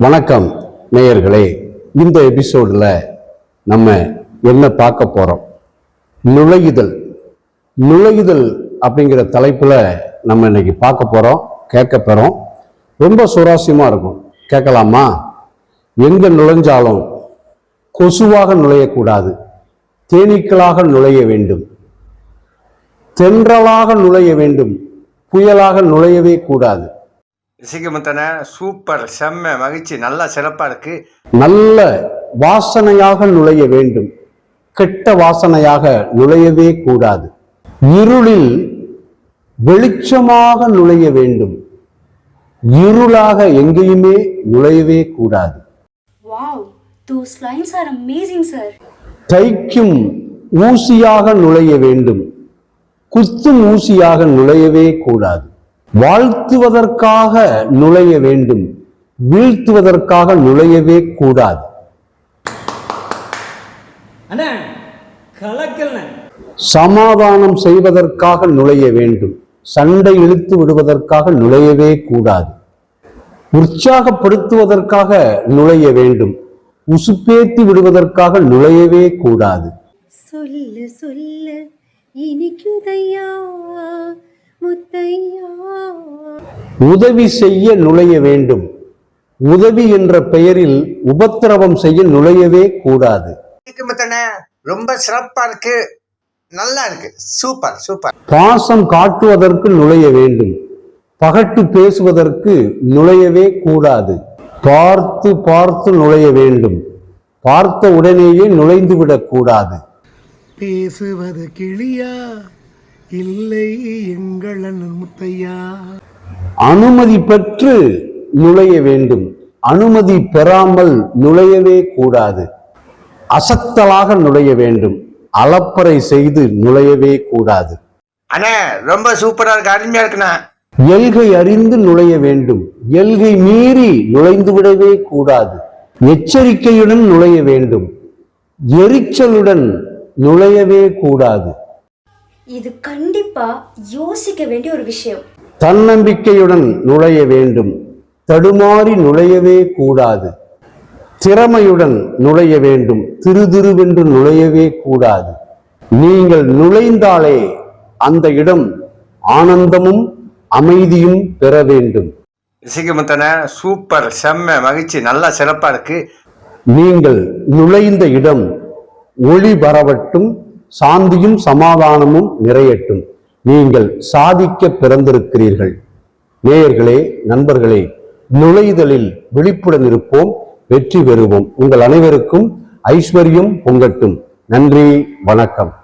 வணக்கம் நேயர்களே. இந்த எபிசோடில் நம்ம என்ன பார்க்க போகிறோம் நுழையுதல். நுழையுதல் அப்படிங்கிற தலைப்பில் நம்ம இன்னைக்கு பார்க்க போகிறோம் கேட்க போகிறோம் ரொம்ப சுவாரஸ்யமாக இருக்கும். கேட்கலாமா? எங்கே நுழைஞ்சாலும் கொசுவாக நுழையக்கூடாது. தேனீக்களாக நுழைய வேண்டும். தென்றலாக நுழைய வேண்டும். புயலாக நுழையவே கூடாது. இசைக்குமுத்தன சூப்பர் செம்ம மகிழ்ச்சி நல்லா சிறப்பாக இருக்கு. நல்ல வாசனையாக நுழைய வேண்டும். கெட்ட வாசனையாக நுழையவே கூடாது. இருளில் வெளிச்சமாக நுழைய வேண்டும். இருளாக எங்கேயுமே நுழையவே கூடாது. sir. தைக்கும் ஊசியாக நுழைய வேண்டும். குத்தும் ஊசியாக நுழையவே கூடாது. வாழ்த்துவதற்காக நுழைய வேண்டும். வீழ்த்துவதற்காக நுழையவே கூடாது. சமாதானம் செய்வதற்காக நுழைய வேண்டும். சண்டை இழுத்து விடுவதற்காக நுழையவே கூடாது. உற்சாகப்படுத்துவதற்காக நுழைய வேண்டும். உசுப்பேத்தி விடுவதற்காக நுழையவே கூடாது. சொல்ல சொல்ல. இனிக்குதையா? உதவி செய்ய நுழைய வேண்டும். உதவி என்ற பெயரில் உபத்திரவம் செய்ய நுழையவே கூடாது. ரொம்ப சிறப்பாக இருக்கு. நல்லா இருக்கு. Super super. பாசம் காட்டுவதற்கு நுழைய வேண்டும். பகட்டு பேசுவதற்கு நுழையவே கூடாது. பார்த்து பார்த்து நுழைய வேண்டும். பார்த்த உடனேயே நுழைந்து விடக் கூடாது. பேசுவது கிளியா? இல்லை எங்கள் அண்ணன் முத்தையா. அனுமதி பெற்று நுழைய வேண்டும். அனுமதி பெறாமல் நுழையவே கூடாது. அசத்தலாக நுழைய வேண்டும். அலப்பறை செய்து நுழையவே கூடாது. அண்ணே ரொம்ப சூப்பராக இருக்கு அருமையாக இருக்குண்ணா. எல்கை அறிந்து நுழைய வேண்டும். எல்கை மீறி நுழைந்து விடவே கூடாது. எச்சரிக்கையுடன் நுழைய வேண்டும். எரிச்சலுடன் நுழையவே கூடாது. இது கண்டிப்பா யோசிக்க வேண்டிய ஒரு விஷயம். தன்னம்பிக்கையுடன் நுழைய வேண்டும். தடுமாறி நுழையவே கூடாது. திறமையுடன் நுழைய வேண்டும். திருதிருவென்று நுழையவே கூடாது. நீங்கள் நுழைந்தாலே அந்த இடம் ஆனந்தமும் அமைதியும் பெற வேண்டும். இசைக்குமுத்தன சூப்பர் செம்ம மகிழ்ச்சி நல்லா சிறப்பாக இருக்கு. நீங்கள் நுழைந்த இடம் ஒளி பரவட்டும். சாந்தியும் சமாதானமும் நிறையட்டும். நீங்கள் சாதிக்க பிறந்திருக்கிறீர்கள். நேயர்களே நண்பர்களே நுழைதலில் விழிப்புடன் இருப்போம் வெற்றி பெறுவோம். உங்கள் அனைவருக்கும் ஐஸ்வர்யம் பொங்கட்டும். நன்றி வணக்கம்.